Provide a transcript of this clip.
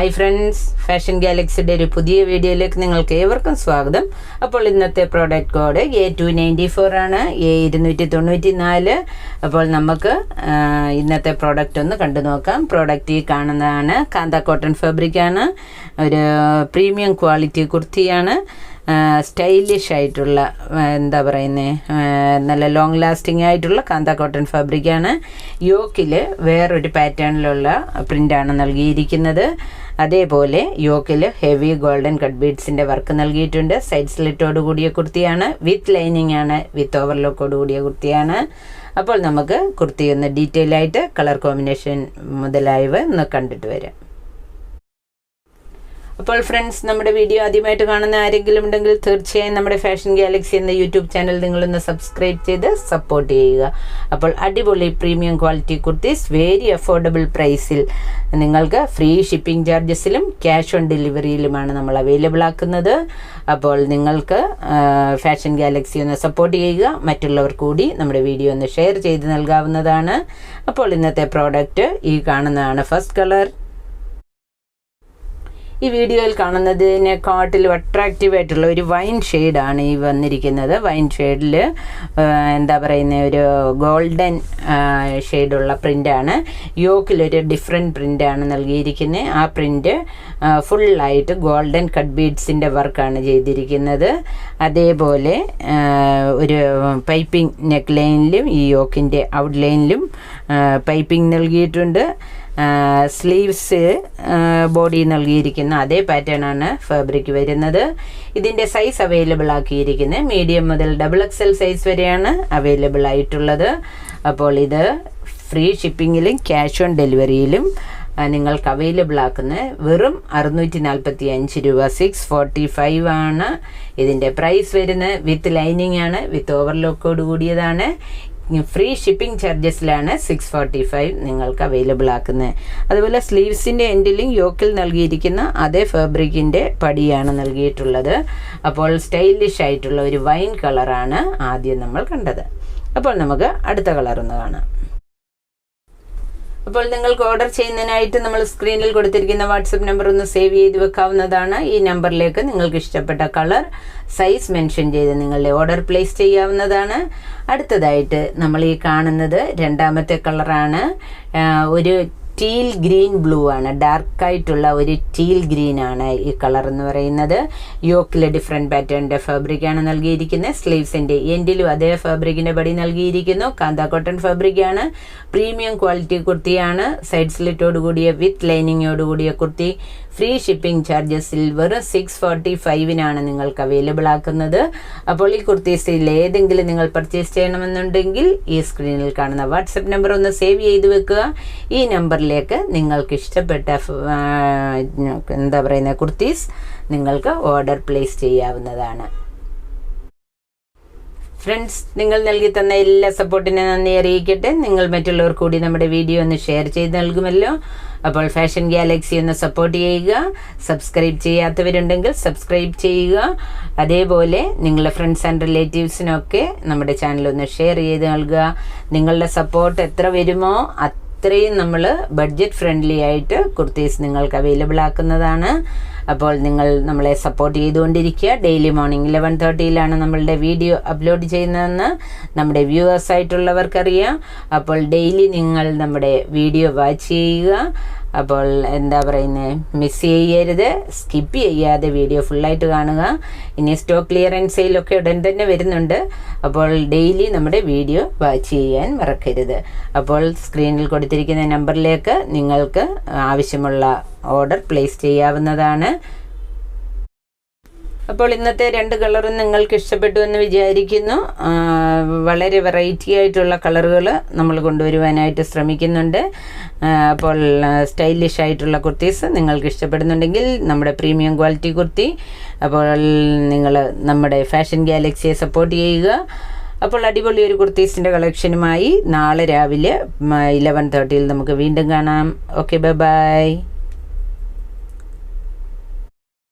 Hi friends fashion ഗാലക്സിയുടെ ഒരു പുതിയ വീഡിയോയിലേക്ക് നിങ്ങൾക്ക് ഏവർക്കും സ്വാഗതം. അപ്പോൾ ഇന്നത്തെ product code A two ninety four ആണ് എ ഇരുന്നൂറ്റി തൊണ്ണൂറ്റി നാല് അപ്പോൾ നമുക്ക് ഇന്നത്തെ പ്രോഡക്റ്റ് ഒന്ന് കണ്ടു നോക്കാം. പ്രോഡക്റ്റ് ഈ കാണുന്നതാണ് കാന്ത കോട്ടൺ ഫാബ്രിക്കാണ് ഒരു പ്രീമിയം ക്വാളിറ്റി കുർത്തിയാണ്. സ്റ്റൈലിഷ് ആയിട്ടുള്ള എന്താ പറയുന്നത് നല്ല ലോങ് ലാസ്റ്റിംഗ് ആയിട്ടുള്ള കാന്ത കോട്ടൺ ഫാബ്രിക്കാണ് യോക്കിൽ വേറൊരു പാറ്റേണിലുള്ള പ്രിന്റാണ് നൽകിയിരിക്കുന്നത്. അതേപോലെ യോക്കിൽ ഹെവി ഗോൾഡൻ കട്ട് ബീഡ്സിന്റെ വർക്ക് നൽകിയിട്ടുണ്ട്. സൈഡ് സ്ലിറ്റോട് കൂടിയ കുർത്തിയാണ്. വിത്ത് ലൈനിങ് ആണ് വിത്ത് ഓവർലോക്കോട് കൂടിയ കുർത്തിയാണ്. അപ്പോൾ നമുക്ക് കുർത്തി ഒന്ന് ഡീറ്റെയിൽ ആയിട്ട് കളർ കോമ്പിനേഷൻ മുതലായവ ഒന്ന് കണ്ടിട്ട് വരാം. അപ്പോൾ ഫ്രണ്ട്സ് നമ്മുടെ വീഡിയോ ആദ്യമായിട്ട് കാണുന്ന ആരെങ്കിലും ഉണ്ടെങ്കിൽ തീർച്ചയായും നമ്മുടെ ഫാഷൻ ഗാലക്സി എന്ന യൂട്യൂബ് ചാനൽ നിങ്ങളൊന്ന് സബ്സ്ക്രൈബ് ചെയ്ത് സപ്പോർട്ട് ചെയ്യുക. അപ്പോൾ അടിപൊളി premium quality kurtis very affordable പ്രൈസിൽ നിങ്ങൾക്ക് ഫ്രീ ഷിപ്പിംഗ് ചാർജസിലും ക്യാഷ് ഓൺ ഡെലിവറിയിലുമാണ് നമ്മൾ അവൈലബിൾ ആക്കുന്നത്. അപ്പോൾ നിങ്ങൾക്ക് ഫാഷൻ ഗാലക്സി ഒന്ന് സപ്പോർട്ട് ചെയ്യുക. മറ്റുള്ളവർ കൂടി നമ്മുടെ വീഡിയോ ഒന്ന് ഷെയർ ചെയ്ത് നൽകാവുന്നതാണ്. അപ്പോൾ ഇന്നത്തെ പ്രോഡക്റ്റ് ഈ കാണുന്നതാണ് ഫസ്റ്റ് കളർ ഈ വീഡിയോയിൽ കാണുന്നതിനെ കാട്ടിലും അട്രാക്റ്റീവ് ആയിട്ടുള്ള ഒരു വൈൻ ഷെയ്ഡാണ് ഈ വന്നിരിക്കുന്നത്. വൈൻ ഷെയ്ഡിൽ എന്താ പറയുന്ന ഒരു ഗോൾഡൻ ഷെയ്ഡുള്ള പ്രിന്റാണ് യോക്കിലൊരു ഡിഫറെന്റ് പ്രിന്റാണ് നൽകിയിരിക്കുന്നത് ആ പ്രിന്റ് ഫുള്ളായിട്ട് ഗോൾഡൻ കട്ട് ബീഡ്സിന്റെ വർക്കാണ് ചെയ്തിരിക്കുന്നത്. അതേപോലെ ഒരു പൈപ്പിംഗ് നെക്ക് ലൈനിലും ഈ യോക്കിന്റെ ഔട്ട് ലൈനിലും പൈപ്പിംഗ് നൽകിയിട്ടുണ്ട്. സ്ലീവ്സ് ബോഡി നൽകിയിരിക്കുന്ന അതേ പാറ്റേൺ ആണ് ഫാബ്രിക് വരുന്നത്. ഇതിന്റെ സൈസ് അവൈലബിൾ ആക്കിയിരിക്കുന്നത് മീഡിയം മുതൽ ഡബിൾ എക്സ് എൽ സൈസ് വരെയാണ് അവൈലബിൾ ആയിട്ടുള്ളത്. അപ്പോൾ ഇത് ഫ്രീ ഷിപ്പിങ്ങിലും ക്യാഷ് ഓൺ ഡെലിവറിയിലും നിങ്ങൾക്ക് അവൈലബിൾ ആക്കുന്ന വെറും അറുന്നൂറ്റി നാൽപ്പത്തി അഞ്ച് രൂപ. സിക്സ് ഫോർട്ടി ഫൈവ് ആണ് ഇതിന്റെ പ്രൈസ് വരുന്നത്. വിത്ത് ലൈനിങ് ആണ്. വിത്ത് ഓവർലോക്കോട് കൂടിയതാണ്. ഫ്രീ ഷിപ്പിംഗ് ചാർജസിലാണ് സിക്സ് ഫോർട്ടി ഫൈവ് നിങ്ങൾക്ക് അവൈലബിൾ ആക്കുന്നത് അതുപോലെ സ്ലീവ്സിന്റെ എൻഡിലും യോക്കിൽ നൽകിയിരിക്കുന്ന അതേ ഫാബ്രിക്കിന്റെ പടിയാണ് നൽകിയിട്ടുള്ളത്. അപ്പോൾ സ്റ്റൈലിഷ് ആയിട്ടുള്ള ഒരു വൈൻ കളറാണ് ആദ്യം നമ്മൾ കണ്ടത്. അപ്പോൾ നമുക്ക് അടുത്ത കളർ ഒന്ന് കാണാം. അപ്പോൾ നിങ്ങൾക്ക് ഓർഡർ ചെയ്യുന്നതിനായിട്ട് നമ്മൾ സ്ക്രീനിൽ കൊടുത്തിരിക്കുന്ന വാട്സപ്പ് നമ്പർ ഒന്ന് സേവ് ചെയ്ത് വെക്കാവുന്നതാണ്. ഈ നമ്പറിലേക്ക് നിങ്ങൾക്ക് ഇഷ്ടപ്പെട്ട കളർ സൈസ് മെൻഷൻ ചെയ്ത് നിങ്ങളുടെ ഓർഡർ പ്ലേസ് ചെയ്യാവുന്നതാണ്. അടുത്തതായിട്ട് നമ്മൾ ഈ കാണുന്നത് രണ്ടാമത്തെ കളറാണ് ഒരു ടീൽ ഗ്രീൻ ബ്ലൂ ആണ്. ഡാർക്കായിട്ടുള്ള ഒരു ടീൽ ഗ്രീൻ ആണ് ഈ കളർ എന്ന് പറയുന്നത്. യോക്കിലെ ഡിഫറെന്റ് പാറ്റേണിന്റെ ഫാബ്രിക്കാണ് നൽകിയിരിക്കുന്നത്. സ്ലീവ്സിന്റെ എൻഡിലും അതേ ഫാബ്രിക്കിന്റെ പടി നൽകിയിരിക്കുന്നു. കാന്ത കോട്ടൺ ഫാബ്രിക്കാണ് പ്രീമിയം ക്വാളിറ്റി കുർത്തിയാണ്. സൈഡ് സ്ലിറ്റോട് കൂടിയ വിത്ത് ലൈനിങ്ങോട് കൂടിയ kurti. Free shipping charges silver six forty ഫൈവിനാണ് നിങ്ങൾക്ക് അവൈലബിൾ ആക്കുന്നത്. അപ്പോൾ ഈ കുർത്തീസിൽ ഏതെങ്കിലും നിങ്ങൾ പർച്ചേസ് ചെയ്യണമെന്നുണ്ടെങ്കിൽ ഈ സ്ക്രീനിൽ കാണുന്ന വാട്സപ്പ് നമ്പർ ഒന്ന് സേവ് ചെയ്ത് വെക്കുക. ഈ നമ്പറിലേക്ക് നിങ്ങൾക്ക് ഇഷ്ടപ്പെട്ട എന്താ പറയുന്ന കുർത്തീസ് നിങ്ങൾക്ക് ഓർഡർ പ്ലേസ് ചെയ്യാവുന്നതാണ്. ഫ്രണ്ട്സ് നിങ്ങൾ നൽകി തന്ന എല്ലാ സപ്പോർട്ടിനെ നന്ദി അറിയിക്കട്ടെ. നിങ്ങൾ മറ്റുള്ളവർ കൂടി നമ്മുടെ വീഡിയോ ഒന്ന് ഷെയർ ചെയ്ത് നൽകുമല്ലോ. അപ്പോൾ ഫാഷൻ ഗാലക്സി ഒന്ന് സപ്പോർട്ട് ചെയ്യുക. സബ്സ്ക്രൈബ് ചെയ്യാത്തവരുണ്ടെങ്കിൽ സബ്സ്ക്രൈബ് ചെയ്യുക. അതേപോലെ നിങ്ങളുടെ ഫ്രണ്ട്സ് ആൻഡ് റിലേറ്റീവ്സിനൊക്കെ നമ്മുടെ ചാനൽ ഒന്ന് ഷെയർ ചെയ്ത് നൽകുക. നിങ്ങളുടെ സപ്പോർട്ട് എത്ര വരുമോ അത്രയും നമ്മൾ ബഡ്ജറ്റ് ഫ്രണ്ട്ലി ആയിട്ട് കുർത്തീസ് നിങ്ങൾക്ക് അവൈലബിൾ ആക്കുന്നതാണ്. അപ്പോൾ നിങ്ങൾ നമ്മളെ സപ്പോർട്ട് ചെയ്തുകൊണ്ടിരിക്കുക. ഡെയിലി മോർണിംഗ് ഇലവൻ തേർട്ടിയിലാണ് നമ്മളുടെ വീഡിയോ അപ്ലോഡ് ചെയ്യുന്നതെന്ന് നമ്മുടെ വ്യൂവേഴ്സ് ആയിട്ടുള്ളവർക്കറിയാം. അപ്പോൾ ഡെയിലി നിങ്ങൾ നമ്മുടെ വീഡിയോ വാച്ച് ചെയ്യുക. അപ്പോൾ എന്താ പറയുന്നത് മിസ് ചെയ്യരുത് സ്കിപ്പ് ചെയ്യാതെ വീഡിയോ ഫുള്ളായിട്ട് കാണുക. ഇനി സ്റ്റോക്ക് ക്ലിയറൻസ് സെയിലൊക്കെ ഉടൻ തന്നെ വരുന്നുണ്ട്. അപ്പോൾ ഡെയിലി നമ്മുടെ വീഡിയോ വാച്ച് ചെയ്യാൻ മറക്കരുത്. അപ്പോൾ സ്ക്രീനിൽ കൊടുത്തിരിക്കുന്ന നമ്പറിലേക്ക് നിങ്ങൾക്ക് ആവശ്യമുള്ള ഓർഡർ പ്ലേസ് ചെയ്യാവുന്നതാണ്. അപ്പോൾ ഇന്നത്തെ രണ്ട് കളറും നിങ്ങൾക്ക് ഇഷ്ടപ്പെട്ടു എന്ന് വിചാരിക്കുന്നു. വളരെ വെറൈറ്റി ആയിട്ടുള്ള കളറുകൾ നമ്മൾ കൊണ്ടുവരുവാനായിട്ട് ശ്രമിക്കുന്നുണ്ട്. അപ്പോൾ സ്റ്റൈലിഷ് ആയിട്ടുള്ള കുർത്തീസ് നിങ്ങൾക്ക് ഇഷ്ടപ്പെടുന്നുണ്ടെങ്കിൽ നമ്മുടെ പ്രീമിയം ക്വാളിറ്റി കുർത്തി അപ്പോൾ നിങ്ങൾ നമ്മുടെ ഫാഷൻ ഗാലക്സിയെ സപ്പോർട്ട് ചെയ്യുക. അപ്പോൾ അടിപൊളി ഒരു കുർത്തീസിന്റെ കളക്ഷനുമായി നാളെ രാവിലെ ഇലവൻ തേർട്ടിയിൽ നമുക്ക് വീണ്ടും കാണാം. Okay bye bye